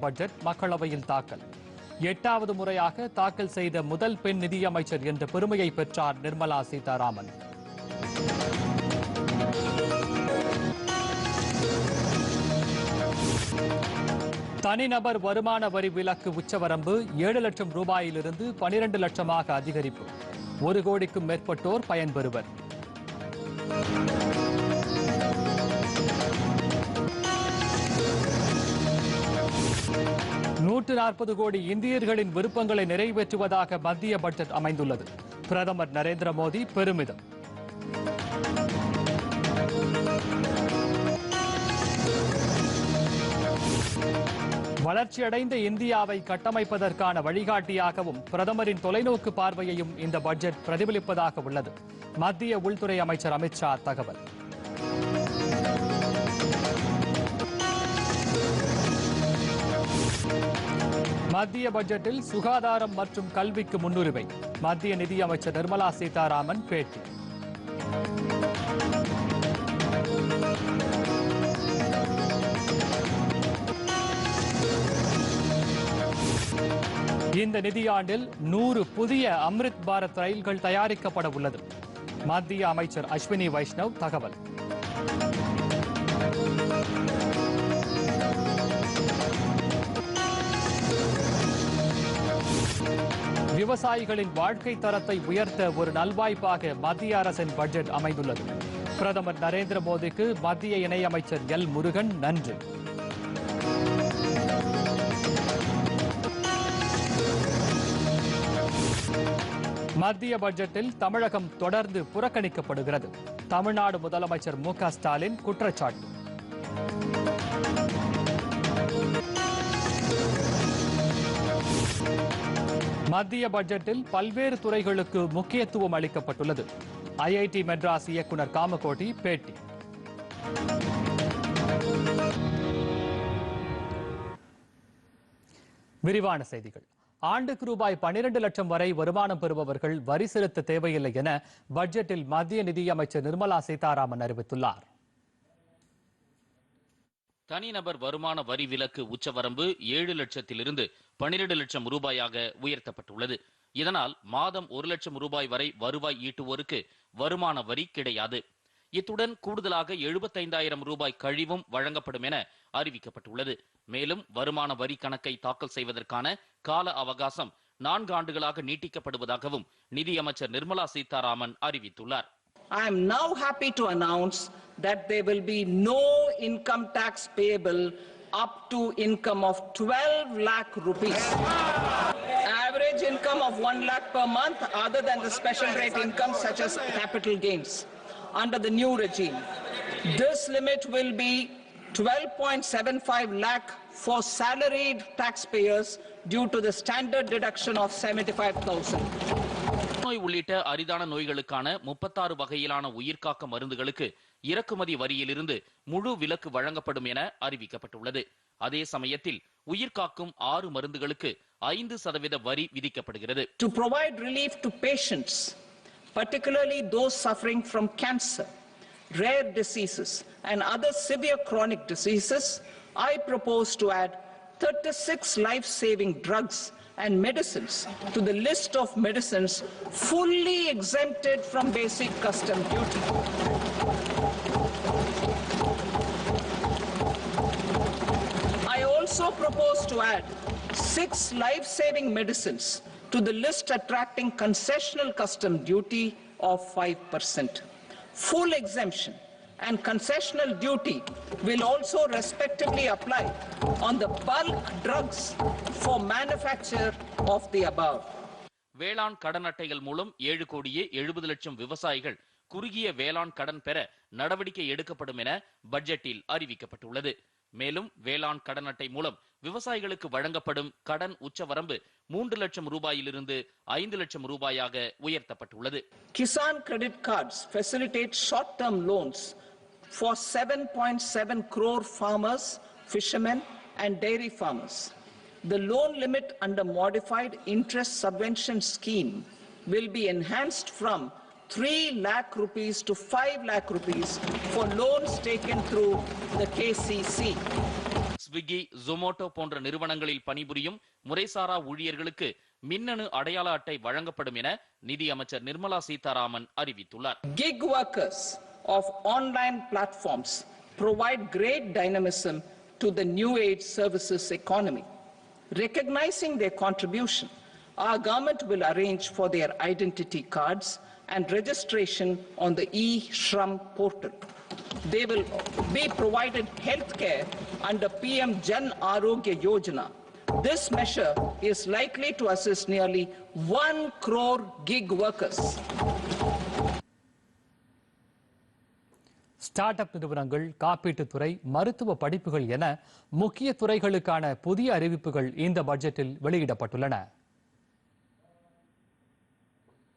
Budget மக்களவையில் தாக்கல். எட்டாவது முறையாக தாக்கல் செய்த முதல் பெண் நிதியமைச்சர் என்ற பெருமையை பெற்றார் நிர்மலா சீதாராமன். தனிநபர் வருமான வரி விலக்கு உச்சவரம்பு ஏழு லட்சம் ரூபாயிலிருந்து பனிரெண்டு லட்சமாக அதிகரிப்பு. ஒரு கோடிக்கும் மேற்பட்டோர் பயன்பெறுவர். நூற்று நாற்பது கோடி இந்தியர்களின் விருப்பங்களை நிறைவேற்றுவதாக மத்திய பட்ஜெட் அமைந்துள்ளது. பிரதமர் நரேந்திர மோடி பெருமிதம். வளர்ச்சியடைந்த இந்தியாவை கட்டமைப்பதற்கான வழிகாட்டியாகவும் பிரதமரின் தொலைநோக்கு பார்வையையும் இந்த பட்ஜெட் பிரதிபலிப்பதாக உள்ளது. மத்திய உள்துறை அமைச்சர் அமித்ஷா தகவல். மத்திய பட்ஜெட்டில் சுகாதாரம் மற்றும் கல்விக்கு முன்னுரிமை. மத்திய நிதியமைச்சர் நிர்மலா சீதாராமன் பேட்டி. இந்த நிதியாண்டில் நூறு புதிய அம்ரித் பாரத் ரயில்கள் தயாரிக்கப்பட உள்ளது. மத்திய அமைச்சர் அஸ்வினி வைஷ்ணவ் தகவல். விவசாயிகளின் வாழ்க்கை தரத்தை உயர்த்த ஒரு நல்வாய்ப்பாக மத்திய அரசின் பட்ஜெட் அமைந்துள்ளது. பிரதமர் நரேந்திர மோடிக்கு மத்திய இணையமைச்சர் எல் முருகன் நன்றி. மத்திய பட்ஜெட்டில் தமிழகம் தொடர்ந்து புறக்கணிக்கப்படுகிறது. தமிழ்நாடு முதலமைச்சர் மு க ஸ்டாலின் குற்றச்சாட்டு. மத்திய பட்ஜெட்டில் பல்வேறு துறைகளுக்கு முக்கியத்துவம் அளிக்கப்பட்டுள்ளது. ஐஐடி மெட்ராஸ் இயக்குனர் காமகோட்டி பேட்டி. விரிவான செய்திகள். ஆண்டுக்கு ரூபாய் பனிரெண்டு லட்சம் வரை வருமானம் பெறுபவர்கள் வரி செலுத்த தேவையில்லை என பட்ஜெட்டில் மத்திய நிதியமைச்சர் நிர்மலா சீதாராமன் அறிவித்துள்ளார். தனிநபர் வருமான வரி விலக்கு உச்சவரம்பு ஏழு லட்சத்திலிருந்து பனிரெண்டு லட்சம் ரூபாயாக உயர்த்தப்பட்டுள்ளது. இதனால் மாதம் ஒரு லட்சம் ரூபாய் வரை வருவாய் ஈட்டுவோருக்கு வருமான வரி கிடையாது. இத்துடன் கூடுதலாக எழுபத்தைந்தாயிரம் ரூபாய் கழிவும் வழங்கப்படும் என அறிவிக்கப்பட்டுள்ளது. மேலும் வருமான வரி கணக்கை தாக்கல் செய்வதற்கான கால அவகாசம் நான்கு ஆண்டுகளாக நீட்டிக்கப்படுவதாகவும் நிதியமைச்சர் நிர்மலா சீதாராமன் அறிவித்துள்ளார். I am now happy to announce that there will be no income tax payable up to income of 12 lakh rupees. Average income of 1 lakh per month other than the special rate income such as capital gains under the new regime. This limit will be 12.75 lakh for salaried taxpayers due to the standard deduction of 75,000. புற்றுநோய் உள்ளிட்ட அரிதான நோய்களுக்கான முப்பத்தாறு வகையிலான உயிர்காக்க மருந்துகளுக்கு இறக்குமதி வரியிலிருந்து முழு விலக்கு வழங்கப்படும் என அறிவிக்கப்பட்டுள்ளது அதே சமயத்தில் உயிர்காக்கும் ஆறு மருந்துகளுக்கு ஐந்து சதவீத வரி விதிக்கப்படுகிறது to provide relief to patients particularly those suffering from cancer rare diseases and other severe chronic diseases i propose to add 36 life saving drugs and medicines to the list of medicines fully exempted from basic custom duty. I also propose to add six life-saving medicines to the list attracting concessional custom duty of 5%. Full exemption and concessional duty will also respectively apply on the bulk drugs for manufacture of the above. வேளாண் கடன் அட்டைகள் மூலம் ஏழு கோடியே எழுபது லட்சம் விவசாயிகள் குறுகிய வேளாண் கடன் பெற நடவடிக்கை எடுக்கப்படும் என பட்ஜெட்டில் அறிவிக்கப்பட்டுள்ளது மேலும் வேளாண் கடன் அட்டை மூலம் விவசாயிகளுக்கு வழங்கப்படும் கடன் உச்சவரம்பு மூன்று லட்சம் ரூபாயிலிருந்து ஐந்து லட்சம் ரூபாயாக உயர்த்தப்பட்டுள்ளது Kisan credit cards facilitate short-term loans for 7.7 crore farmers, fishermen, and dairy farmers. The loan limit under modified interest subvention scheme will be enhanced from 3 lakh rupees to 5 lakh rupees for loans taken through the KCC. Swiggy Zomato போன்ற நிறுவனங்களில் பணிபுரியும் முறைசாரா ஊழியர்களுக்கு மின்னணு அடையாள அட்டை வழங்கப்படும் என நிதி அமைச்சர் நிர்மலா சீதாராமன் அறிவித்துள்ளார் Gig workers of online platforms provide great dynamism to the new age services economy. Recognizing their contribution, our government will arrange for their identity cards and registration on the e-Shram portal. They will be provided health care under PM Jan Arogya Yojana. This measure is likely to assist nearly 1 crore gig workers. Start up நிறுவனங்கள் காப்பீட்டுத் துறை மருத்துவ படிப்புகள் என முக்கிய துறைகளுக்கான புதிய அறிவிப்புகள் இந்த பட்ஜெட்டில் வெளியிடப்பட்டுள்ளன.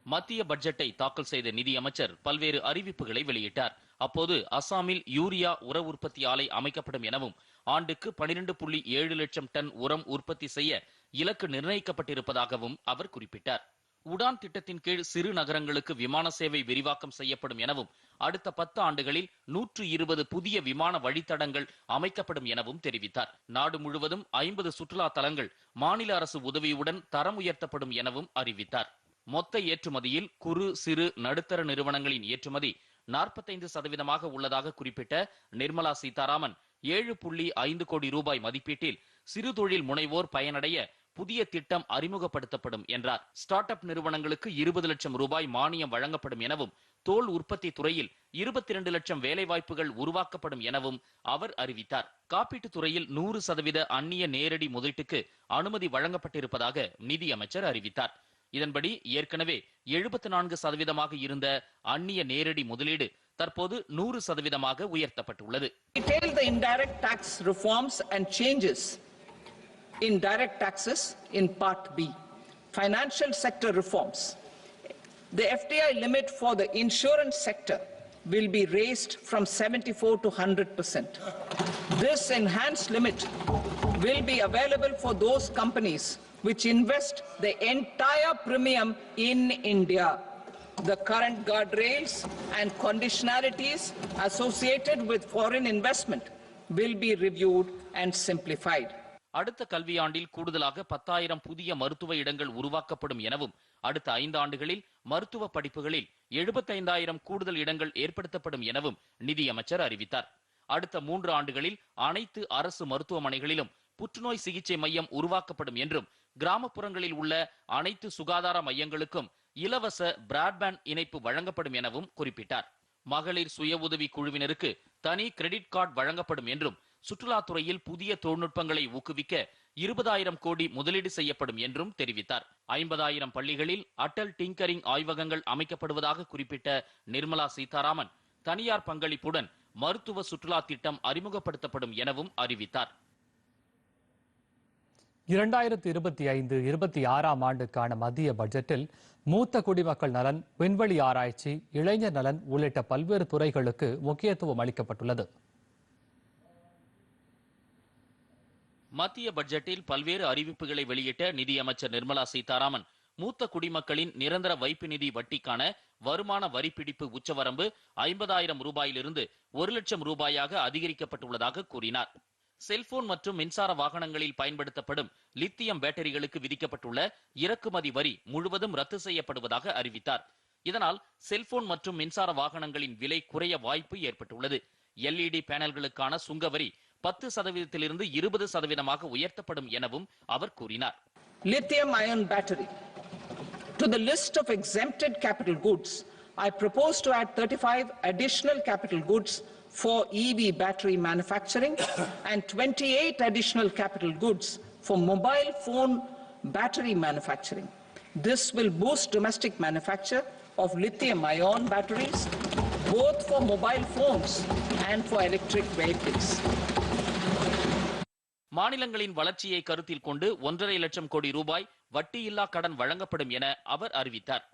மத்திய பட்ஜெட்டை தாக்கல் செய்த நிதியமைச்சர் பல்வேறு அறிவிப்புகளை வெளியிட்டார். அப்போது அசாமில் யூரியா உர உற்பத்தி ஆலை அமைக்கப்படும் எனவும் ஆண்டுக்கு பனிரெண்டு புள்ளி ஏழு லட்சம் டன் உரம் உற்பத்தி செய்ய இலக்கு நிர்ணயிக்கப்பட்டிருப்பதாகவும் அவர் குறிப்பிட்டார். உடான் திட்டத்தின் கீழ் சிறு நகரங்களுக்கு விமான சேவை விரிவாக்கம் செய்யப்படும் எனவும் அடுத்த பத்து ஆண்டுகளில் நூற்று இருபது புதிய விமான வழித்தடங்கள் அமைக்கப்படும் எனவும் தெரிவித்தார். நாடு முழுவதும் ஐம்பது சுற்றுலா தலங்கள் மாநில அரசு உதவியுடன் தரம் உயர்த்தப்படும் எனவும் அறிவித்தார். மொத்த ஏற்றுமதியில் குறு சிறு நடுத்தர நிறுவனங்களின் ஏற்றுமதி நாற்பத்தைந்து சதவீதமாக உள்ளதாக குறிப்பிட்ட நிர்மலா சீதாராமன் ஏழு புள்ளி ஐந்து கோடி ரூபாய் மதிப்பீட்டில் சிறு தொழில் முனைவோர் பயனடைய புதிய திட்டம் அறிமுகப்படுத்தப்படும் என்றார். ஸ்டார்ட் அப் நிறுவனங்களுக்கு இருபது லட்சம் ரூபாய் மானியம் வழங்கப்படும் எனவும் தோல் உற்பத்தி துறையில் இருபத்தி இரண்டு லட்சம் வேலைவாய்ப்புகள் உருவாக்கப்படும் எனவும் அவர் அறிவித்தார். காப்பீட்டுத் துறையில் நூறு சதவீத அந்நிய நேரடி முதலீட்டுக்கு அனுமதி வழங்கப்பட்டிருப்பதாக நிதி அமைச்சர் அறிவித்தார். இதன்படி ஏற்கனவே எழுபத்தி நான்கு சதவீதமாக இருந்த அந்நிய நேரடி முதலீடு தற்போது நூறு சதவீதமாக உயர்த்தப்பட்டுள்ளது. In direct taxes in Part B. Financial sector reforms. The FDI limit for the insurance sector will be raised from 74 to 100%. This enhanced limit will be available for those companies which invest the entire premium in India. The current guardrails and conditionalities associated with foreign investment will be reviewed and simplified. அடுத்த கல்வியாண்டில் கூடுதலாக பத்தாயிரம் புதிய மருத்துவ இடங்கள் உருவாக்கப்படும் எனவும் அடுத்த ஐந்து ஆண்டுகளில் மருத்துவ படிப்புகளில் எழுபத்தைந்தாயிரம் கூடுதல் இடங்கள் ஏற்படுத்தப்படும் எனவும் நிதியமைச்சர் அறிவித்தார். அடுத்த மூன்று ஆண்டுகளில் அனைத்து அரசு மருத்துவமனைகளிலும் புற்றுநோய் சிகிச்சை மையம் உருவாக்கப்படும் என்றும் கிராமப்புறங்களில் உள்ள அனைத்து சுகாதார மையங்களுக்கும் இலவச பிராட்பேண்ட் இணைப்பு வழங்கப்படும் எனவும் குறிப்பிட்டார். மகளிர் சுய உதவி குழுவினருக்கு தனி கிரெடிட் கார்டு வழங்கப்படும் என்றும் சுற்றுலாத்துறையில் புதிய தொழில்நுட்பங்களை ஊக்குவிக்க இருபதாயிரம் கோடி முதலீடு செய்யப்படும் என்றும் தெரிவித்தார். ஐம்பதாயிரம் பள்ளிகளில் அட்டல் டிங்கரிங் ஆய்வகங்கள் அமைக்கப்படுவதாக குறிப்பிட்ட நிர்மலா சீதாராமன் தனியார் பங்களிப்புடன் மருத்துவ சுற்றுலா திட்டம் அறிமுகப்படுத்தப்படும் எனவும் அறிவித்தார். இரண்டாயிரத்தி இருபத்தி ஐந்து இருபத்தி ஆறாம் ஆண்டுக்கான மத்திய பட்ஜெட்டில் மூத்த குடிமக்கள் நலன் விண்வெளி ஆராய்ச்சி இளைஞர் நலன் உள்ளிட்ட பல்வேறு துறைகளுக்கு முக்கியத்துவம் அளிக்கப்பட்டுள்ளது. மத்திய பட்ஜெட்டில் பல்வேறு அறிவிப்புகளை வெளியிட்ட நிதியமைச்சர் நிர்மலா சீதாராமன் மூத்த குடிமக்களின் நிரந்தர வைப்பு நிதி வட்டிக்கான வருமான வரி பிடிப்பு உச்சவரம்பு ஐம்பதாயிரம் ரூபாயிலிருந்து ஒரு லட்சம் ரூபாயாக அதிகரிக்கப்பட்டுள்ளதாக கூறினார். செல்போன் மற்றும் மின்சார வாகனங்களில் பயன்படுத்தப்படும் லித்தியம் பேட்டரிகளுக்கு விதிக்கப்பட்டுள்ள இறக்குமதி வரி முழுவதும் ரத்து செய்யப்படுவதாக அறிவித்தார். இதனால் செல்போன் மற்றும் மின்சார வாகனங்களின் விலை குறைய வாய்ப்பு ஏற்பட்டுள்ளது. எல்இடி பேனல்களுக்கான சுங்க வரி பத்து சதவீதத்திலிருந்து இருபது சதவீதமாக உயர்த்தப்படும் எனவும் அவர் கூறினார் lithium ion battery. To the list of exempted capital goods, I propose to add 35 additional capital goods for EV battery manufacturing and 28 additional capital goods for mobile phone battery manufacturing. This will boost domestic manufacture of lithium ion batteries, both for mobile phones and for electric vehicles. மாநிலங்களின் வளர்ச்சியை கருத்தில் கொண்டு ஒன்றரை லட்சம் கோடி ரூபாய் வட்டியில்லா கடன் வழங்கப்படும் என அவர் அறிவித்தார்.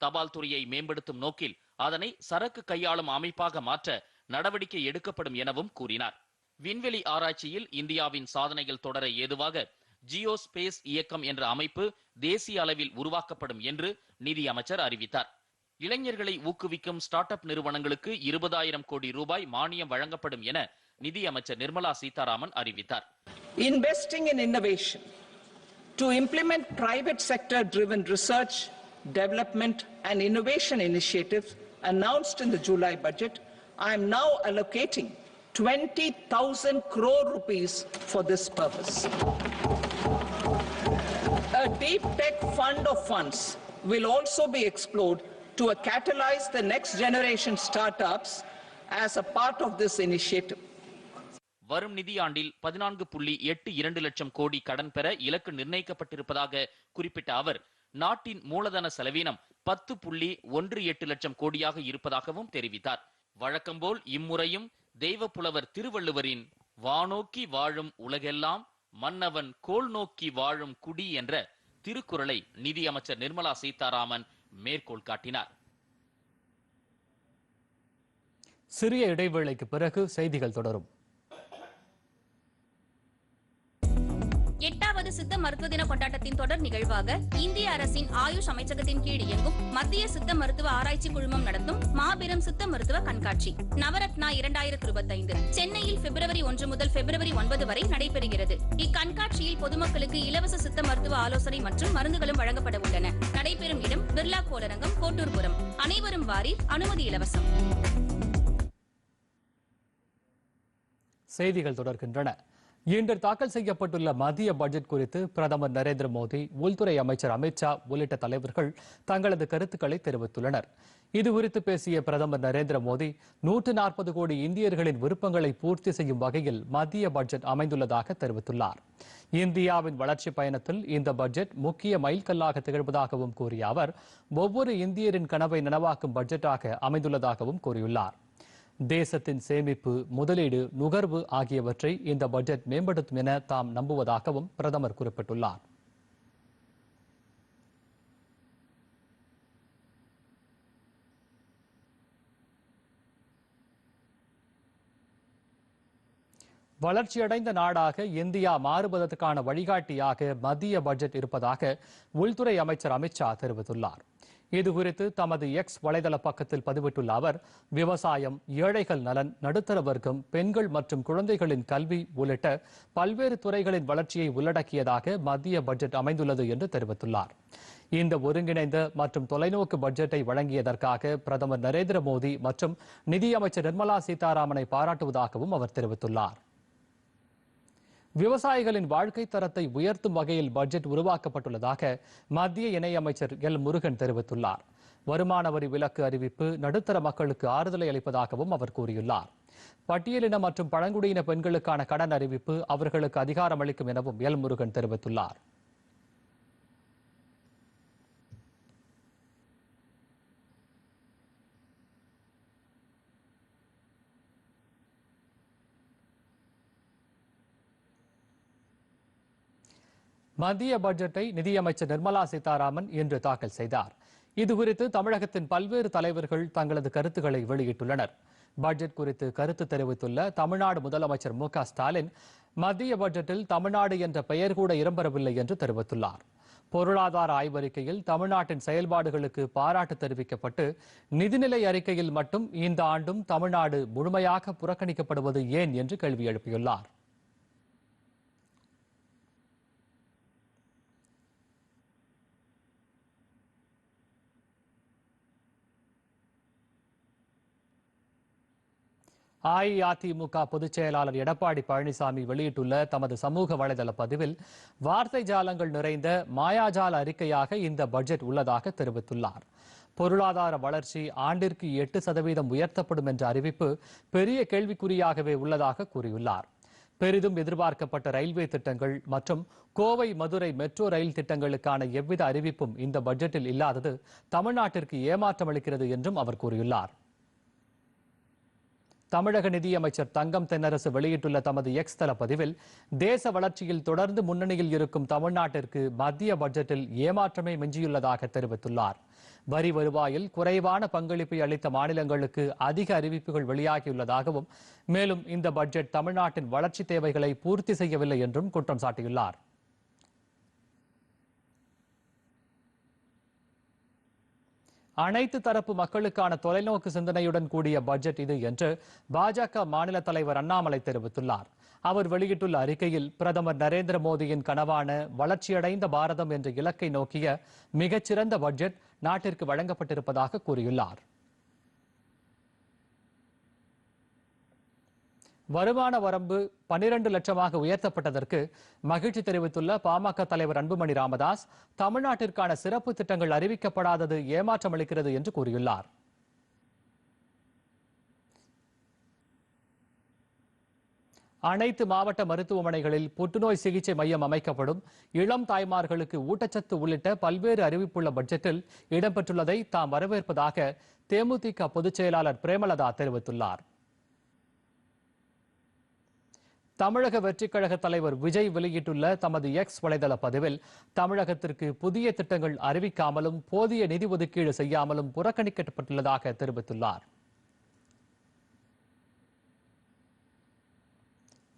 தபால் துறையை மேம்படுத்தும் நோக்கில் அதனை சரக்கு கையாளும் அமைப்பாக மாற்ற நடவடிக்கை எடுக்கப்படும் எனவும் கூறினார். விண்வெளி ஆராய்ச்சியில் இந்தியாவின் சாதனைகள் தொடர ஏதுவாக ஜியோ ஸ்பேஸ் இயக்கம் என்ற அமைப்பு தேசிய அளவில் உருவாக்கப்படும் என்று நிதியமைச்சர் அறிவித்தார். இளைஞர்களை ஊக்குவிக்கும் ஸ்டார்ட் அப் நிறுவனங்களுக்கு இருபதாயிரம் கோடி ரூபாய் மானியம் வழங்கப்படும் என நிதி அமைச்சர் நிர்மலா சீதாராமன் அறிவித்தார் investing in innovation to implement private sector driven research, development and innovation initiatives announced in the July budget, I am now allocating 20,000 crore rupees for this purpose. A deep tech fund of funds will also be explored to catalyze the next generation startups as a part of this initiative. வரும் நிதியாண்டில் பதினான்கு புள்ளி எட்டு இரண்டு லட்சம் கோடி கடன் பெற இலக்கு நிர்ணயிக்கப்பட்டிருப்பதாக குறிப்பிட்ட அவர் நாட்டின் மூலதன செலவீனம் பத்து புள்ளி ஒன்று எட்டு லட்சம் கோடியாக இருப்பதாகவும் தெரிவித்தார். வழக்கம்போல் இம்முறையும் தெய்வ புலவர் திருவள்ளுவரின் வானோக்கி வாழும் உலகெல்லாம் மன்னவன் கோல் நோக்கி வாழும் குடி என்ற திருக்குறளை நிதியமைச்சர் நிர்மலா சீதாராமன் மேற்கோள் காட்டினார். சிறிய இடைவேளைக்கு பிறகு செய்திகள் தொடரும். எட்டாவது சித்த மருத்துவ தின கொண்டாட்டத்தின் தொடர் நிகழ்வாக இந்திய அரசின் ஆயுஷ் அமைச்சகத்தின் கீழ் இயங்கும் மத்திய சித்த மருத்துவ ஆராய்ச்சி குழுமம் நடத்தும் மாபெரும் சித்த மருத்துவ கண்காட்சி நவரத்னா இரண்டாயிரத்தி இருபத்தி ஐந்து சென்னையில் பிப்ரவரி ஒன்று முதல் பிப்ரவரி ஒன்பது வரை நடைபெறுகிறது. இக்கண்காட்சியில் பொதுமக்களுக்கு இலவச சித்த மருத்துவ ஆலோசனை மற்றும் மருந்துகளும் வழங்கப்பட உள்ளன. நடைபெறும் இடம் பிர்லா கோளரங்கம் கோட்டூர்புரம். அனைவரும் வாரீர் அனுமதி இலவசம். செய்திகள் தொடர்கின்றன. இன்று தாக்கல் செய்யப்பட்டுள்ள மத்திய பட்ஜெட் குறித்து பிரதமர் நரேந்திர மோடி உள்துறை அமைச்சர் அமித்ஷா உள்ளிட்ட தலைவர்கள் தங்களது கருத்துக்களை தெரிவித்துள்ளனர். இது குறித்து பேசிய பிரதமர் நரேந்திர மோடி நூற்று நாற்பது கோடி இந்தியர்களின் விருப்பங்களை பூர்த்தி செய்யும் வகையில் மத்திய பட்ஜெட் அமைந்துள்ளதாக தெரிவித்துள்ளார். இந்தியாவின் வளர்ச்சி பயணத்தில் இந்த பட்ஜெட் முக்கிய மைல்கல்லாக திகழ்வதாகவும் கூறிய அவர் ஒவ்வொரு இந்தியரின் கனவை நனவாக்கும் பட்ஜெட்டாக அமைந்துள்ளதாகவும் கூறியுள்ளார். தேசத்தின் சேமிப்பு முதலீடு நுகர்வு ஆகியவற்றை இந்த பட்ஜெட் மேம்படுத்தும் என தாம் நம்புவதாகவும் பிரதமர் குறிப்பிட்டுள்ளார். வளர்ச்சியடைந்த நாடாக இந்தியா மாறுவதற்கான வழிகாட்டியாக மத்திய பட்ஜெட் இருப்பதாக உள்துறை அமைச்சர் அமித்ஷா தெரிவித்துள்ளார். இதுகுறித்து தமது எக்ஸ் வலைதள பக்கத்தில் பதிவிட்டுள்ள அவர் விவசாயம் ஏழைகள் நலன் நடுத்தர வர்க்கம் பெண்கள் மற்றும் குழந்தைகளின் கல்வி உள்ளிட்ட பல்வேறு துறைகளின் வளர்ச்சியை உள்ளடக்கியதாக மத்திய பட்ஜெட் அமைந்துள்ளது என்று தெரிவித்துள்ளார். இந்த ஒருங்கிணைந்த மற்றும் தொலைநோக்கு பட்ஜெட்டை வழங்கியதற்காக பிரதமர் நரேந்திர மோடி மற்றும் நிதியமைச்சர் நிர்மலா சீதாராமனை பாராட்டுவதாகவும் அவர் தெரிவித்துள்ளார். விவசாயிகளின் வாழ்க்கை தரத்தை உயர்த்தும் வகையில் பட்ஜெட் உருவாக்கப்பட்டுள்ளதாக மத்திய இணையமைச்சர் எல். முருகன் தெரிவித்துள்ளார். வருமான வரி விலக்கு அறிவிப்பு நடுத்தர மக்களுக்கு ஆறுதலை அளிப்பதாகவும் அவர் கூறியுள்ளார். பட்டியலின மற்றும் பழங்குடியின பெண்களுக்கான கடன் அறிவிப்பு அவர்களுக்கு அதிகாரம் அளிக்கும் எனவும் எல். முருகன் தெரிவித்துள்ளார். மத்திய பட்ஜெட்டை நிதியமைச்சர் நிர்மலா சீதாராமன் இன்று தாக்கல் செய்தார். இதுகுறித்து தமிழகத்தின் பல்வேறு தலைவர்கள் தங்களது கருத்துக்களை வெளியிட்டுள்ளனர். பட்ஜெட் குறித்து கருத்து தெரிவித்துள்ள தமிழ்நாடு முதலமைச்சர் மு ஸ்டாலின் மத்திய பட்ஜெட்டில் தமிழ்நாடு என்ற பெயர் கூட இடம்பெறவில்லை என்று தெரிவித்துள்ளார். பொருளாதார ஆய்வறிக்கையில் தமிழ்நாட்டின் செயல்பாடுகளுக்கு பாராட்டு தெரிவிக்கப்பட்டு நிதிநிலை அறிக்கையில் மட்டும் இந்த ஆண்டும் தமிழ்நாடு முழுமையாக புறக்கணிக்கப்படுவது ஏன் என்று கேள்வி எழுப்பியுள்ளார். அஇஅதிமுக பொதுச் செயலாளர் எடப்பாடி பழனிசாமி வெளியிட்டுள்ள தமது சமூக வலைதள பதிவில் வார்த்தை ஜாலங்கள் நிறைந்த மாயாஜால அறிக்கையாக இந்த பட்ஜெட் உள்ளதாக தெரிவித்துள்ளார். பொருளாதார வளர்ச்சி ஆண்டிற்கு எட்டு சதவீதம் உயர்த்தப்படும் என்ற அறிவிப்பு பெரிய கேள்விக்குறியாகவே உள்ளதாக கூறியுள்ளார். பெரிதும் எதிர்பார்க்கப்பட்ட ரயில்வே திட்டங்கள் மற்றும் கோவை மதுரை மெட்ரோ ரயில் திட்டங்களுக்கான எவ்வித அறிவிப்பும் இந்த பட்ஜெட்டில் இல்லாதது தமிழ்நாட்டிற்கு ஏமாற்றம் அளிக்கிறது என்றும் அவர் கூறியுள்ளார். தமிழக நிதியமைச்சர் தங்கம் தென்னரசு வெளியிட்டுள்ள தமது எக்ஸ் தள பதிவில் தேச வளர்ச்சியில் தொடர்ந்து முன்னணியில் இருக்கும் தமிழ்நாட்டிற்கு மத்திய பட்ஜெட்டில் ஏமாற்றமே மிஞ்சியுள்ளதாக தெரிவித்துள்ளார். வரி வருவாயில் குறைவான பங்களிப்பை அளித்த மாநிலங்களுக்கு அதிக அறிவிப்புகள் வெளியாகியுள்ளதாகவும் மேலும் இந்த பட்ஜெட் தமிழ்நாட்டின் வளர்ச்சி தேவைகளை பூர்த்தி செய்யவில்லை என்றும் குற்றம் சாட்டியுள்ளார். அனைத்து தரப்பு மக்களுக்கான தொலைநோக்கு சிந்தனையுடன் கூடிய பட்ஜெட் இது என்று பாஜக மாநில தலைவர் அண்ணாமலை தெரிவித்துள்ளார். அவர் வெளியிட்டுள்ள அறிக்கையில் பிரதமர் நரேந்திர மோடியின் கனவான வளர்ச்சியடைந்த பாரதம் என்ற இலக்கை நோக்கிய மிகச்சிறந்த பட்ஜெட் நாட்டிற்கு வழங்கப்பட்டிருப்பதாக கூறியுள்ளார். வருமான வரம்பு பன்னிரண்டு லட்சமாக உயர்த்தப்பட்டதற்கு மகிழ்ச்சி தெரிவித்துள்ள பாமக தலைவர் அன்புமணி ராமதாஸ் தமிழ்நாட்டிற்கான சிறப்பு திட்டங்கள் அறிவிக்கப்படாதது ஏமாற்றம் அளிக்கிறது என்று கூறியுள்ளார். அனைத்து மாவட்ட மருத்துவமனைகளில் புற்றுநோய் சிகிச்சை மையம் அமைக்கப்படும். இளம் தாய்மார்களுக்கு ஊட்டச்சத்து உள்ளிட்ட பல்வேறு அறிவிப்புள்ள பட்ஜெட்டில் இடம்பெற்றுள்ளதை தாம் வரவேற்பதாக தேமுதிக பொதுச் செயலாளர் பிரேமலதா தெரிவித்துள்ளார். தமிழக வெற்றிக் கழக தலைவர் விஜய் வெளியிட்டுள்ள தமது எக்ஸ் வலைதள பதிவில் தமிழகத்திற்கு புதிய திட்டங்கள் அறிவிக்காமலும் போதிய நிதி ஒதுக்கீடு செய்யாமலும் புறக்கணிக்கப்பட்டுள்ளதாக தெரிவித்துள்ளார்.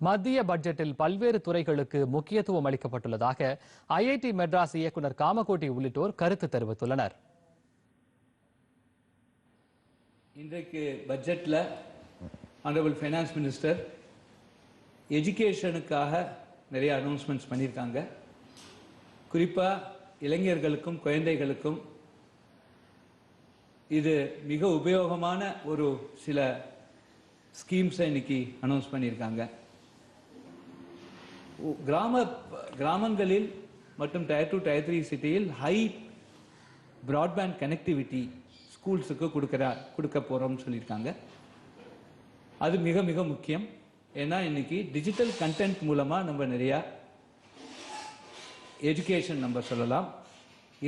மத்திய பட்ஜெட்டில் பல்வேறு துறைகளுக்கு முக்கியத்துவம் அளிக்கப்பட்டுள்ளதாக ஐஐடி மெட்ராஸ் இயக்குநர் காமகோட்டி உள்ளிட்டோர் கருத்து தெரிவித்துள்ளனர். இன்றைக்கு பட்ஜெட்டில் ஆனரபிள் ஃபைனான்ஸ் மினிஸ்டர் எஜுகேஷனுக்காக நிறைய அனௌன்ஸ்மெண்ட்ஸ் பண்ணியிருக்காங்க. குறிப்பாக இளைஞர்களுக்கும் குழந்தைகளுக்கும் இது மிக உபயோகமான ஒரு சில ஸ்கீம்ஸை இன்னைக்கு அனௌன்ஸ் பண்ணியிருக்காங்க. கிராம கிராமங்களில் மற்றும் டயர் டூ டயர் த்ரீ சிட்டியில் ஹை பிராட்பேண்ட் கனெக்டிவிட்டி ஸ்கூல்ஸுக்கு கொடுக்குறா கொடுக்க போகிறோம்னு சொல்லியிருக்காங்க. அது மிக மிக முக்கியம். ஏன்னா இன்னைக்கு டிஜிட்டல் கண்டென்ட் மூலமாக நம்ம நிறையா எஜுகேஷன் நம்ம சொல்லலாம்.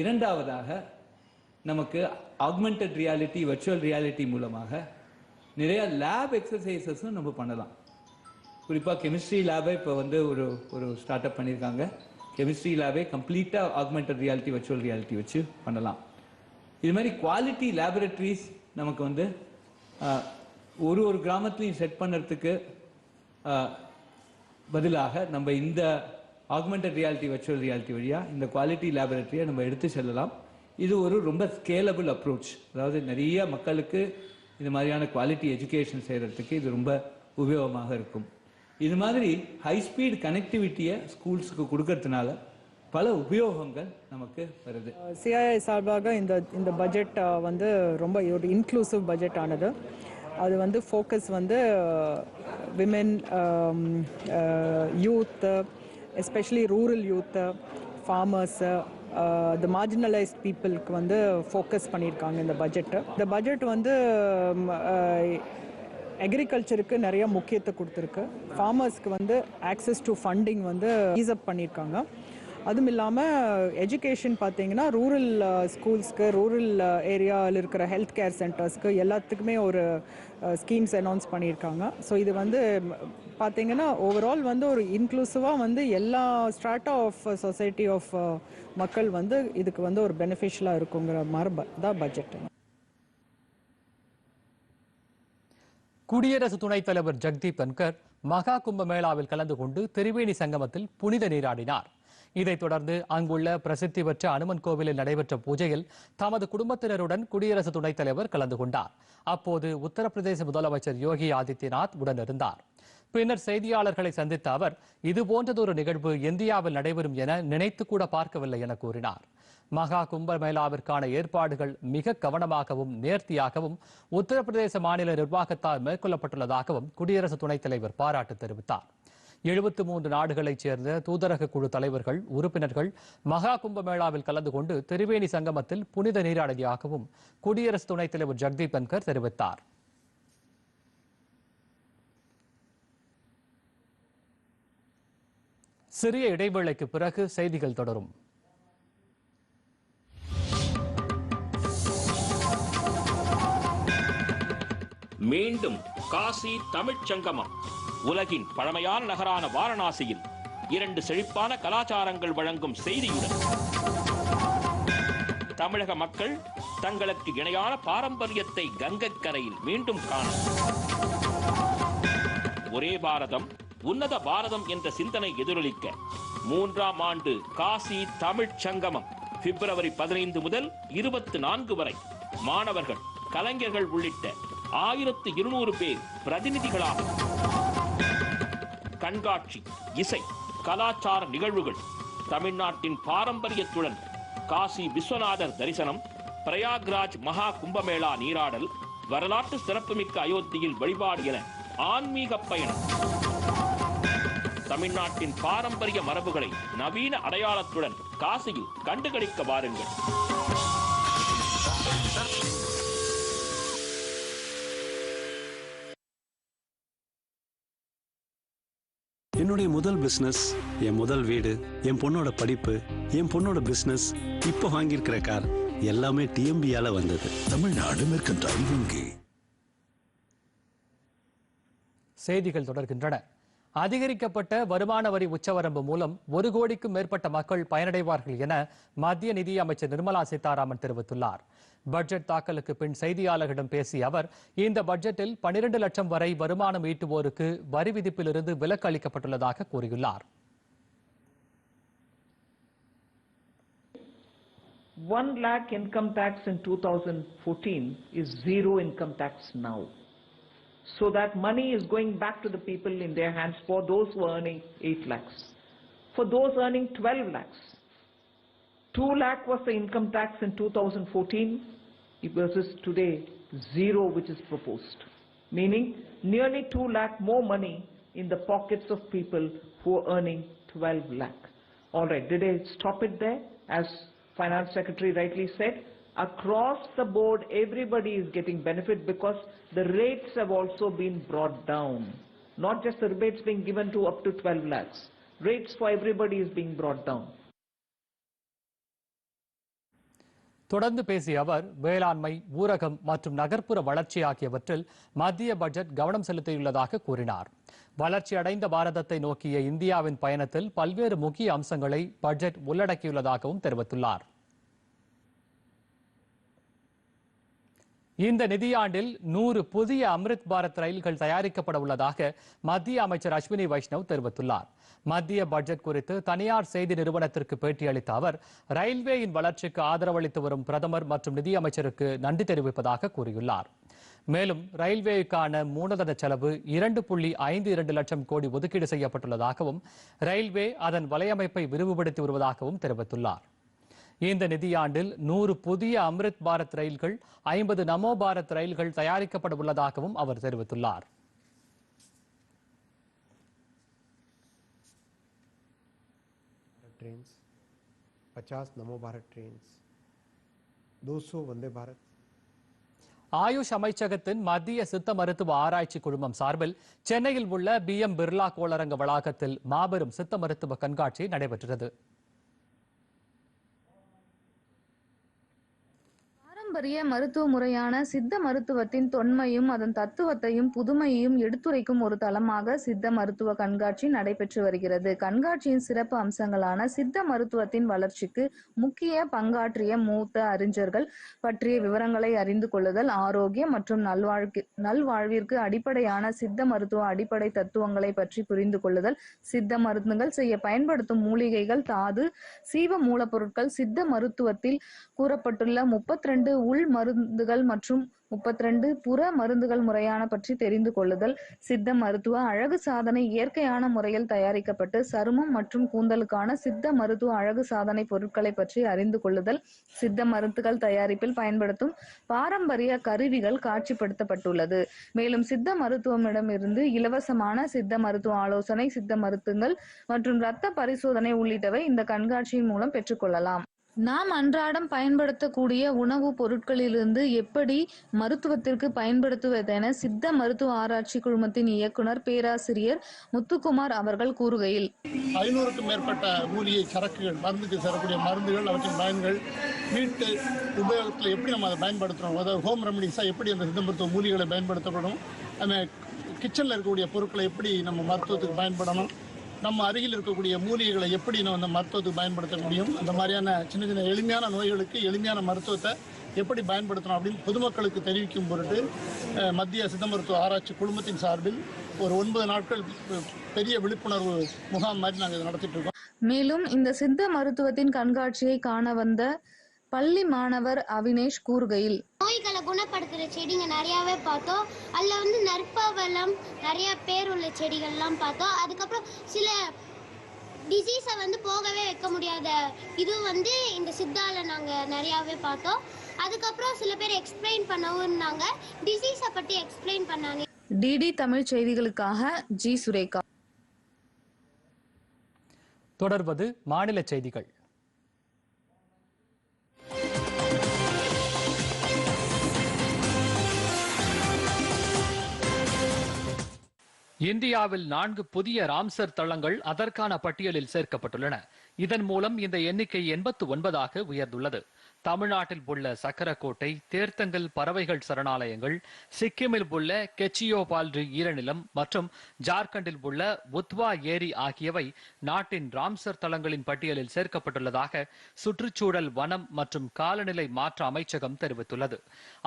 இரண்டாவதாக நமக்கு ஆக்மெண்டட் ரியாலிட்டி வர்ச்சுவல் ரியாலிட்டி மூலமாக நிறையா லேப் எக்ஸசைசஸும் நம்ம பண்ணலாம். குறிப்பாக கெமிஸ்ட்ரி லேபை இப்போ வந்து ஒரு ஒரு ஸ்டார்ட் அப் பண்ணியிருக்காங்க. கெமிஸ்ட்ரி லேபே கம்ப்ளீட்டாக ஆக்மெண்டட் ரியாலிட்டி வர்ச்சுவல் ரியாலிட்டி வச்சு பண்ணலாம். இது மாதிரி குவாலிட்டி லேபரட்டரிஸ் நமக்கு வந்து ஒரு ஒரு கிராமத்துலையும் செட் பண்ணுறதுக்கு பதிலாக நம்ம இந்த ஆக்மெண்டட் ரியாலிட்டி வர்ச்சுவல் ரியாலிட்டி வழியாக இந்த குவாலிட்டி லேபரட்டரியை நம்ம எடுத்து செல்லலாம். இது ஒரு ரொம்ப ஸ்கேலபிள் அப்ரோச் அதாவது நிறைய மக்களுக்கு இந்த மாதிரியான குவாலிட்டி எஜுகேஷன் செய்கிறதுக்கு இது ரொம்ப உபயோகமாக இருக்கும். இது மாதிரி ஹை ஸ்பீட் கனெக்டிவிட்டியை ஸ்கூல்ஸுக்கு கொடுக்கறதுனால பல உபயோகங்கள் நமக்கு வருது. சிஐஐ சார்பாக இந்த இந்த பட்ஜெட் வந்து ரொம்ப ஒரு இன்க்ளூசிவ் பட்ஜெட் ஆனது. அது வந்து ஃபோக்கஸ் வந்து women youth especially rural youth farmers the marginalise பீப்புளுக்கு வந்து ஃபோக்கஸ் பண்ணியிருக்காங்க இந்த பட்ஜெட்டு இந்த பட்ஜெட் வந்து um, uh, அக்ரிகல்ச்சருக்கு நிறைய முக்கியத்துவம் கொடுத்துருக்கு. ஃபார்மர்ஸ்க்கு வந்து ஆக்சஸ் டு ஃபண்டிங் வந்து ஈஸப் பண்ணியிருக்காங்க. அதுவும் இல்லாமல் எஜுகேஷன் பார்த்தீங்கன்னா ரூரல் ஸ்கூல்ஸ்க்கு uh, ரூரல் uh, ஏரியாவில் இருக்கிற ஹெல்த் கேர் சென்டர்ஸ்க்கு எல்லாத்துக்குமே ஒரு uh, ஸ்கீம்ஸ் அனௌன்ஸ் பண்ணியிருக்காங்க. ஸோ இது வந்து பார்த்தீங்கன்னா ஓவரால் வந்து ஒரு இன்க்ளூசிவாக வந்து எல்லா ஸ்ட்ராட்டா ஆஃப் சொசைட்டி ஆஃப் மக்கள் வந்து இதுக்கு வந்து ஒரு பெனிஃபிஷியலாக இருக்குங்கிற மாதிரி ப- தான் பட்ஜெட் குடியரசு துணைத் தலைவர் ஜெக்தீப் தன்கர் மகா கும்பமேளாவில் கலந்து கொண்டு திரிவேணி சங்கமத்தில் புனித நீராடினார். இதைத் தொடர்ந்து அங்குள்ள பிரசித்தி பெற்ற அனுமன் கோவிலில் நடைபெற்ற பூஜையில் தமது குடும்பத்தினருடன் குடியரசு துணைத் தலைவர் கலந்து கொண்டார். அப்போது உத்தரப்பிரதேச முதலமைச்சர் யோகி ஆதித்யநாத் உடனிருந்தார். பின்னர் செய்தியாளர்களை சந்தித்த அவர் இதுபோன்றதொரு நிகழ்வு இந்தியாவில் நடைபெறும் என நினைத்து கூட பார்க்கவில்லை என கூறினார். மகா கும்பமேளாவிற்கான ஏற்பாடுகள் மிக கவனமாகவும் நேர்த்தியாகவும் உத்தரப்பிரதேச மாநில நிர்வாகத்தால் மேற்கொள்ளப்பட்டுள்ளதாகவும் குடியரசு துணைத் தலைவர் பாராட்டு தெரிவித்தார். எழுபத்து மூன்று நாடுகளைச் சேர்ந்த தூதரக குழு தலைவர்கள் உறுப்பினர்கள் மகா கும்பமேளாவில் கலந்து கொண்டு திரிவேணி சங்கமத்தில் புனித நீராடியதாகவும் குடியரசு துணைத் தலைவர் ஜெக்தீப் தன்கர் தெரிவித்தார். சிறிய இடைவேளைக்கு பிறகு செய்திகள் தொடரும். மீண்டும் காசி தமிழ்ச் சங்கமம். உலகின் பழமையான நகரான வாரணாசியில் இரண்டு செழிப்பான கலாச்சாரங்கள் வழங்கும் செய்தியுடன் தமிழக மக்கள் தங்களுக்கு இணையான பாரம்பரியத்தை கங்கைக்கரையில் மீண்டும் காண ஒரே பாரதம் உன்னத பாரதம் என்ற சிந்தனை எதிரொலிக்க மூன்றாம் ஆண்டு காசி தமிழ்ச் சங்கமம் பிப்ரவரி பதினைந்து முதல் இருபத்தி நான்கு வரை மாணவர்கள் கலைஞர்கள் உள்ளிட்ட ஆயிரத்து இருநூறு பேர் பிரதிநிதிகளாகும் கண்காட்சி இசை கலாச்சார நிகழ்வுகள் தமிழ்நாட்டின் பாரம்பரியத்துடன் காசி விஸ்வநாதர் தரிசனம் பிரயாக்ராஜ் மகா கும்பமேளா நீராடல் வரலாற்று சிறப்புமிக்க அயோத்தியில் வழிபாடு என ஆன்மீக பயணம். தமிழ்நாட்டின் பாரம்பரிய மரபுகளை நவீன அடையாளத்துடன் காசியில் கண்டுகளிக்க வாருங்கள். என்னுடைய முதல் பிசினஸ் என் முதல் வீடு என் பொண்ணோட படிப்பு என் பொண்ணோட பிசினஸ் இப்போ வாங்கியிருக்கிற கார் எல்லாமே டிஎம்பியால வந்தது. தமிழ்நாடு மெர்கன்டைல் வங்கி. செய்திகள் தொடர்கின்றன. அதிகரிக்கப்பட்ட வருமான வரி உச்சவரம்பு மூலம் ஒரு கோடிக்கும் மேற்பட்ட மக்கள் பயனடைவார்கள் என மத்திய நிதி அமைச்சர் நிர்மலா சீதாராமன் தெரிவித்துள்ளார் பட்ஜெட் தாக்கலுக்கு பின் செய்தியாளர்களிடம் பேசிய அவர் இந்த பட்ஜெட்டில் 12 லட்சம் வரை வருமானம் ஈட்டுவோருக்கு வரி விதிப்பிலிருந்து விலக்கு அளிக்கப்பட்டுள்ளதாக கூறியுள்ளார் One lakh income tax in 2014 is zero income tax now. So that money is going back to the people in their hands for those who are earning 8 lakhs. For those earning 12 lakhs, 2 lakh was the income tax in 2014 versus today zero which is proposed. Meaning nearly 2 lakh more money in the pockets of people who are earning 12 lakh. All right, did I stop it there? As Finance Secretary rightly said, across the board, everybody is getting benefit because the rates have also been brought down. Not just the rebates being given to up to 12 lakhs. Rates for everybody is being brought down. தொடர்ந்து பேசிய அவர் வேளாண்மை ஊரகம் மற்றும் நகர்ப்புற வளர்ச்சி ஆகியவற்றில் மத்திய budget கவனம் செலுத்தியுள்ளதாக கூறினார் வளர்ச்சி அடைந்த பாரதத்தை நோக்கிய இந்தியாவின் பயணத்தில் பல்வேறு முக்கிய அம்சங்களை பட்ஜெட் உள்ளடக்கியுள்ளதாகவும் தெரிவித்துள்ளார் இந்த நிதியாண்டில் நூறு புதிய அம்ரித் பாரத் ரயில்கள் தயாரிக்கப்பட உள்ளதாக மத்திய அமைச்சர் அஸ்வினி வைஷ்ணவ் தெரிவித்துள்ளார். மத்திய பட்ஜெட் குறித்து தனியார் செய்தி நிறுவனத்திற்கு பேட்டியளித்த அவர் ரயில்வேயின் வளர்ச்சிக்கு ஆதரவளித்து வரும் பிரதமர் மற்றும் நிதியமைச்சருக்கு நன்றி தெரிவிப்பதாக கூறியுள்ளார். மேலும் ரயில்வேக்கான மூலதன செலவு இரண்டு புள்ளி ஐந்து இரண்டு லட்சம் கோடி ஒதுக்கீடு செய்யப்பட்டுள்ளதாகவும் ரயில்வே அதன் வலையமைப்பை விரிவுபடுத்தி வருவதாகவும் தெரிவித்துள்ளார். இந்த நிதியாண்டில் நூறு புதிய அம்ரித் பாரத் ரயில்கள் ஐம்பது நமோ பாரத் ரயில்கள் தயாரிக்கப்பட உள்ளதாகவும் அவர் தெரிவித்துள்ளார் ट्रेन्स 50 नमो भारत ट्रेन्स 200 वंदे भारत ஆயுஷ் அமைச்சகத்தின் மத்திய சித்த மருத்துவ ஆராய்ச்சி குழுமம் சார்பில் சென்னையில் உள்ள பி எம் பிர்லா கோளரங்க வளாகத்தில் மாபெரும் சித்த மருத்துவ கண்காட்சி நடைபெற்றது பாரம்பரிய மருத்துவ முறையான சித்த மருத்துவத்தின் தொன்மையும் அதன் தத்துவத்தையும் புதுமையையும் எடுத்துரைக்கும் ஒரு தளமாக சித்த மருத்துவ கண்காட்சி நடைபெற்று வருகிறது. கண்காட்சியின் சிறப்பு அம்சங்களான சித்த மருத்துவத்தின் வளர்ச்சிக்கு முக்கிய பங்காற்றிய மூத்த அறிஞர்கள் பற்றிய விவரங்களை அறிந்து கொள்ளுதல் ஆரோக்கியம் மற்றும் நல்வாழ்க்கு நல்வாழ்விற்கு அடிப்படையான சித்த மருத்துவ அடிப்படை தத்துவங்களை பற்றி புரிந்து கொள்ளுதல் சித்த மருந்துகள் செய்ய பயன்படுத்தும் மூலிகைகள் தாது சீவ மூலப்பொருட்கள் சித்த மருத்துவத்தில் கூறப்பட்டுள்ள முப்பத்தி ரெண்டு உள் மருந்துகள் மற்றும் முப்பத்தி ரெண்டு புற மருந்துகள் முறையான பற்றி தெரிந்து கொள்ளுதல் சித்த மருத்துவ அழகு சாதனை இயற்கையான முறையில் தயாரிக்கப்பட்டு சருமம் மற்றும் கூந்தலுக்கான சித்த மருத்துவ அழகு சாதனை பொருட்களை பற்றி அறிந்து கொள்ளுதல் சித்த மருந்துகள் தயாரிப்பில் பயன்படுத்தும் பாரம்பரிய கருவிகள் காட்சிப்படுத்தப்பட்டுள்ளது. மேலும் சித்த மருத்துவமிடமிருந்து இலவசமான சித்த மருத்துவ ஆலோசனை சித்த மருத்துவங்கள் மற்றும் இரத்த பரிசோதனை உள்ளிட்டவை இந்த கண்காட்சியின் மூலம் பெற்றுக்கொள்ளலாம் நாம் அன்றாடம் பயன்படுத்தக்கூடிய உணவுப் பொருட்களிலிருந்து எப்படி மருத்துவத்திற்கு பயன்படுத்துவதென சித்த மருத்துவ ஆராய்ச்சி குழுமத்தின் இயக்குனர் பேராசிரியர் முத்துக்குமார் அவர்கள் கூறுகையில் ஐநூறுக்கும் மேற்பட்ட மூலிகை சரக்குகள் மருந்துக்கு சேரக்கூடிய மருந்துகள் அவற்றின் பயன்கள் வீட்டு உபயோகத்தில் எப்படி நம்ம அதை பயன்படுத்துகிறோம் அதாவது ஹோம் ரெமடிஸாக எப்படி அந்த சித்த மருத்துவ மூலிகளை பயன்படுத்தப்படும் அந்த கிச்சனில் இருக்கக்கூடிய பொருட்களை எப்படி நம்ம மருத்துவத்துக்கு பயன்படணும் நம்ம அருகில் இருக்கக்கூடிய மூலிகைகளை எப்படி நம்ம அந்த மருத்துவத்துக்கு பயன்படுத்த முடியும்? அந்த மாதிரியான சின்ன சின்ன எளிமையான நோய்களுக்கு எளிமையான மருத்துவத்தை எப்படி பயன்படுத்தணும் அப்படின்னு பொதுமக்களுக்கு தெரிவிக்கும் பொருட்டு அஹ், மத்திய சித்த மருத்துவ ஆராய்ச்சி குழுமத்தின் சார்பில் ஒரு ஒன்பது நாட்கள் பெரிய விழிப்புணர்வு முகாம் மாதிரி நாங்கள் நடத்திட்டு இருக்கோம். மேலும் இந்த சித்த மருத்துவத்தின் கண்காட்சியை காண வந்த பள்ளி மாணவர் அவினேஷ் கூறுகையில் நோய்களை குணப்படுத்துகிற செடிங்க நிறையாவே பார்த்தோம். அதில் வந்து நற்பவளம் நிறைய பேர் உள்ள செடிகள்லாம் பார்த்தோம். அதுக்கப்புறம் சில டிசீஸை வந்து போகவே வைக்க முடியாத இது வந்து இந்த சித்தால நாங்கள் நிறையாவே பார்த்தோம். அதுக்கப்புறம் சில பேர் எக்ஸ்பிளைன் பண்ணவும் இருந்தாங்க டிசீஸை பற்றி எக்ஸ்பிளைன் பண்ணாங்க டிடி தமிழ் செய்திகளுக்காக ஜி. சுரேகா. தொடர்வது மாநில செய்திகள். இந்தியாவில் நான்கு புதிய ராம்சர் தளங்கள் அதற்கான பட்டியலில் சேர்க்கப்பட்டுள்ளன. இதன் மூலம் இந்த எண்ணிக்கை எண்பத்து ஒன்பதாக உயர்ந்துள்ளது. தமிழ்நாட்டில் உள்ள சக்கரக்கோட்டை தேர்த்தங்கல் பறவைகள் சரணாலயங்கள் சிக்கிமில் உள்ள கெச்சியோ பால்ரி ஈரநிலம் மற்றும் ஜார்க்கண்டில் உள்ள உத்வா ஏரி ஆகியவை நாட்டின் ராம்சர் தளங்களின் பட்டியலில் சேர்க்கப்பட்டுள்ளதாக சுற்றுச்சூழல் வனம் மற்றும் காலநிலை மாற்ற அமைச்சகம் தெரிவித்துள்ளது.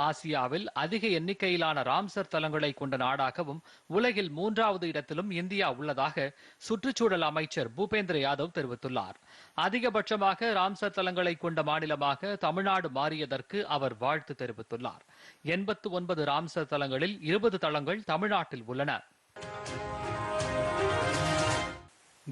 ஆசியாவில் அதிக எண்ணிக்கையிலான ராம்சர் தலங்களை கொண்ட நாடாகவும் உலகில் மூன்றாவது இடத்திலும் இந்தியா உள்ளதாக சுற்றுச்சூழல் அமைச்சர் பூபேந்திர யாதவ் தெரிவித்துள்ளார். அதிகபட்சமாக ராம்சர் தலங்களை கொண்ட மாநிலமாக தமிழ்நாடு மாறியதற்கு அவர் வாழ்த்து தெரிவித்துள்ளார். எண்பத்து ஒன்பது ராம்சர் தலங்களில் இருபது தளங்கள் தமிழ்நாட்டில் உள்ளன.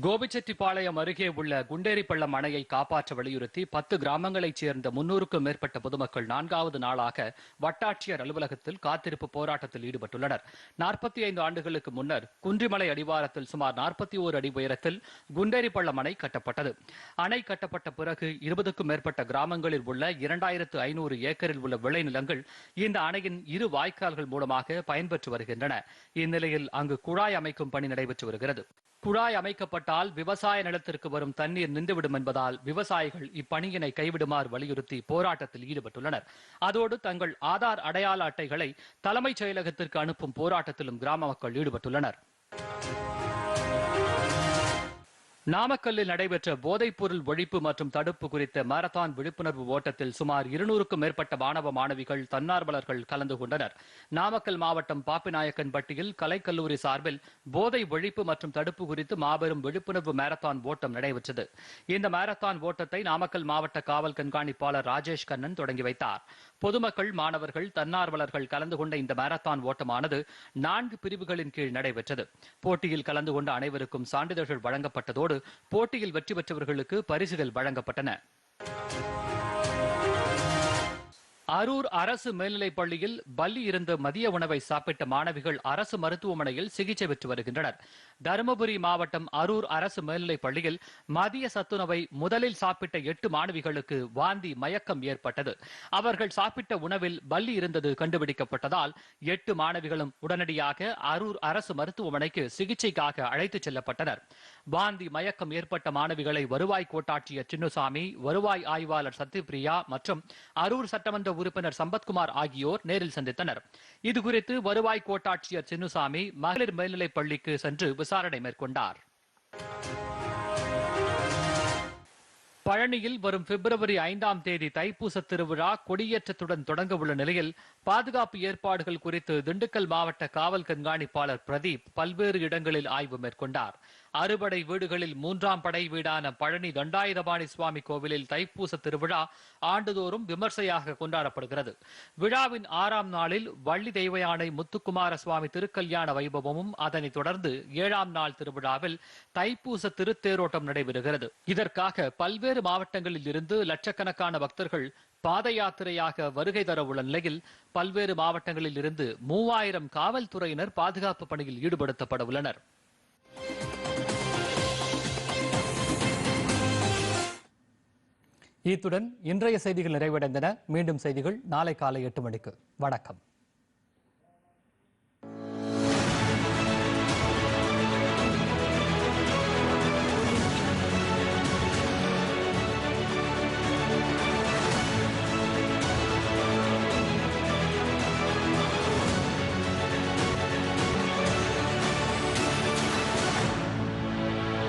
கோபிச்செட்டிப்பாளையம் அருகே உள்ள குண்டேரிப்பள்ளம் அணையை காப்பாற்ற வலியுறுத்தி பத்து கிராமங்களைச் சேர்ந்த முன்னூறுக்கும் மேற்பட்ட பொதுமக்கள் நான்காவது நாளாக வட்டாட்சியர் அலுவலகத்தில் காத்திருப்பு போராட்டத்தில் ஈடுபட்டுள்ளனர். நாற்பத்தி ஐந்து ஆண்டுகளுக்கு முன்னர் குன்றிமலை அடிவாரத்தில் சுமார் நாற்பத்தி ஓரு அடி உயரத்தில் குண்டேரிப்பள்ளம் அணை கட்டப்பட்டது. அணை கட்டப்பட்ட பிறகு இருபதுக்கும் மேற்பட்ட கிராமங்களில் உள்ள இரண்டாயிரத்து ஐநூறு ஏக்கரில் உள்ள விளைநிலங்கள் இந்த அணையின் இரு வாய்க்கால்கள் மூலமாக பயன்பெற்று வருகின்றன. இந்நிலையில் அங்கு குழாய் அமைக்கும் பணி நடைபெற்று வருகிறது. குழாய் அமைக்கப்பட்டால் விவசாய நிலத்திற்கு வரும் தண்ணீர் நின்றுவிடும் என்பதால் விவசாயிகள் இப்பணியினை கைவிடுமாறு வலியுறுத்தி போராட்டத்தில் ஈடுபட்டுள்ளனர். அதோடு தங்கள் ஆதார் அடையாள அட்டைகளை தலைமைச் செயலகத்திற்கு அனுப்பும் போராட்டத்திலும் கிராம மக்கள் ஈடுபட்டுள்ளனர். நாமக்கல்லில் நடைபெற்ற போதைப்பொருள் ஒழிப்பு மற்றும் தடுப்பு குறித்த மாரத்தான் விழிப்புணர்வு ஓட்டத்தில் சுமார் இருநூறுக்கும் மேற்பட்ட மாணவ மாணவிகள் தன்னார்வலர்கள் கலந்து கொண்டனர். நாமக்கல் மாவட்டம் பாப்பிநாயக்கன்பட்டியில் கலைக்கல்லூரி சார்பில் போதை ஒழிப்பு மற்றும் தடுப்பு குறித்து மாபெரும் விழிப்புணர்வு மாரத்தான் ஓட்டம் நடைபெற்றது. இந்த மாரத்தான் ஓட்டத்தை நாமக்கல் மாவட்ட காவல் கண்காணிப்பாளர் ராஜேஷ் கண்ணன் தொடங்கி வைத்தார். பொதுமக்கள் மாணவர்கள் தன்னார்வலர்கள் கலந்து கொண்ட இந்த மாரத்தான் ஓட்டமானது நான்கு பிரிவுகளின் கீழ் நடைபெற்றது. போட்டியில் கலந்து கொண்ட அனைவருக்கும் சான்றிதழ்கள் வழங்கப்பட்டதோடு போட்டியில் வெற்றி பெற்றவர்களுக்கு பரிசுகள் வழங்கப்பட்டன. அரூர் அரசு மேல்நிலைப் பள்ளியில் பள்ளி இருந்த மதிய உணவை சாப்பிட்ட மாணவிகள் அரசு மருத்துவமனையில் சிகிச்சை பெற்று வருகின்றனர். தருமபுரி மாவட்டம் அரூர் அரசு மேல்நிலைப் பள்ளியில் மதிய சத்துணவை முதலில் சாப்பிட்ட எட்டு மாணவிகளுக்கு வாந்தி மயக்கம் ஏற்பட்டது. அவர்கள் சாப்பிட்ட உணவில் பள்ளி இருந்தது கண்டுபிடிக்கப்பட்டதால் எட்டு மாணவிகளும் உடனடியாக அரூர் அரசு மருத்துவமனைக்கு சிகிச்சைக்காக அழைத்துச் செல்லப்பட்டனர். வாந்தி மயக்கம் ஏற்பட்ட மாணவிகளை வருவாய் கோட்டாட்சியர் சின்னுசாமி வருவாய் ஆய்வாளர் சத்யபிரியா மற்றும் அரூர் சட்டமன்ற உறுப்பினர் சம்பத்குமார் ஆகியோர் நேரில் சந்தித்தனர். இதுகுறித்து வருவாய் கோட்டாட்சியர் சின்னுசாமி மகளிர் மேல்நிலைப் பள்ளிக்கு சென்று விசாரணை மேற்கொண்டார். பழனியில் வரும் பிப்ரவரி ஐந்தாம் தேதி தைப்பூச திருவிழா கொடியேற்றத்துடன் தொடங்க உள்ள நிலையில் பாதுகாப்பு ஏற்பாடுகள் குறித்து திண்டுக்கல் மாவட்ட காவல் கண்காணிப்பாளர் பிரதீப் பல்வேறு இடங்களில் ஆய்வு மேற்கொண்டார். அறுபடை வீடுகளில் மூன்றாம் படை வீடான பழனி தண்டாயுதபாணி சுவாமி கோவிலில் தைப்பூச திருவிழா ஆண்டுதோறும் விமர்சையாக கொண்டாடப்படுகிறது. விழாவின் ஆறாம் நாளில் வள்ளி தெய்வயானை முத்துக்குமார சுவாமி திருக்கல்யாண வைபவமும் அதனைத் தொடர்ந்து ஏழாம் நாள் திருவிழாவில் தைப்பூச திருத்தேரோட்டம் நடைபெறுகிறது. இதற்காக பல்வேறு மாவட்டங்களில் இருந்து லட்சக்கணக்கான பக்தர்கள் பாத யாத்திரையாக வருகை தர உள்ள நிலையில் பல்வேறு மாவட்டங்களில் இருந்து மூவாயிரம் காவல்துறையினர் பாதுகாப்பு பணியில் ஈடுபடுத்தப்பட உள்ளனர். இத்துடன் இன்றைய செய்திகள் நிறைவடைந்தன. மீண்டும் செய்திகள் நாளை காலை எட்டு மணிக்கு. வணக்கம்.